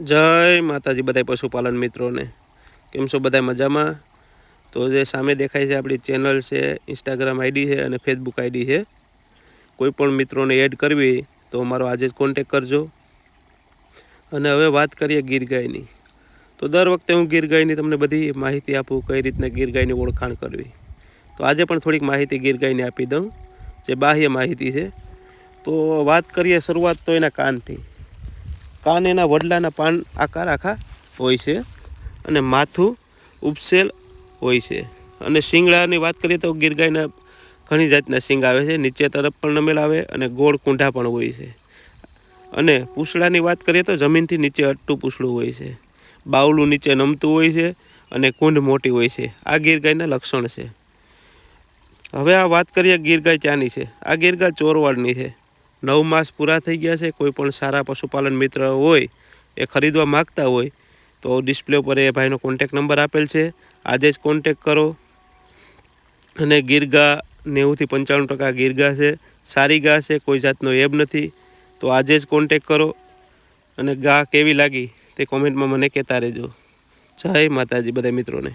જય માતાજી બધા પશુપાલન મિત્રોને. કેમ છો બધા મજામાં? તો જે સામે દેખાય છે આપણી ચેનલ છે ઇન્સ્ટાગ્રામ આઈડી છે અને ફેસબુક આઈડી છે. કોઈ પણ મિત્રોને એડ કરવી તો મારો આજે જ કોન્ટેક કરજો. અને હવે વાત કરીએ ગીર ગાયની તો દર વખતે હું ગીર ગાયની તમને બધી માહિતી આપું, કઈ રીતના ગીર ગાયની ઓળખાણ કરવી. તો આજે પણ થોડીક માહિતી ગીર ગાયની આપી દઉં, જે બાહ્ય માહિતી છે. તો વાત કરીએ શરૂઆત તો એના કાનથી. કાન એના વડલાના પાન આકાર આખા હોય છે અને માથું ઉપસેલ હોય છે. અને શિંગડાની વાત કરીએ તો ગીર ગાયના ઘણી જાતના શિંગ આવે છે. નીચે તરફ પણ નમેલ આવે અને ગોળ કુંઢા પણ હોય છે. અને પૂછડાની વાત કરીએ તો જમીનથી નીચે અટ્ટું પૂછડું હોય છે. બાવલું નીચે નમતું હોય છે અને કુંડ મોટી હોય છે. આ ગીર લક્ષણ છે. હવે આ વાત કરીએ ગીર ગાય ચાની છે. આ ગીર ગાય ચોરવાડની છે. નવ માસ પૂરા થઈ ગયા છે, કોઈ પણ સારા પશુપાલન મિત્ર હોય, એ ખરીદવા માગતા હોય, તો ડિસ્પ્લે ઉપર એ ભાઈનો કોન્ટેક નંબર આપેલ છે. આજે જ કોન્ટેક કરો. અને ગીર ગા નેવુંથી પંચાણું ટકા ગીર ગા છે. સારી ગા છે, કોઈ જાતનો એબ નથી. તો આજે જ કોન્ટેક કરો. અને ગા કેવી લાગી તે કોમેન્ટમાં મને કહેતા રહેજો. જય માતાજી બધા મિત્રોને.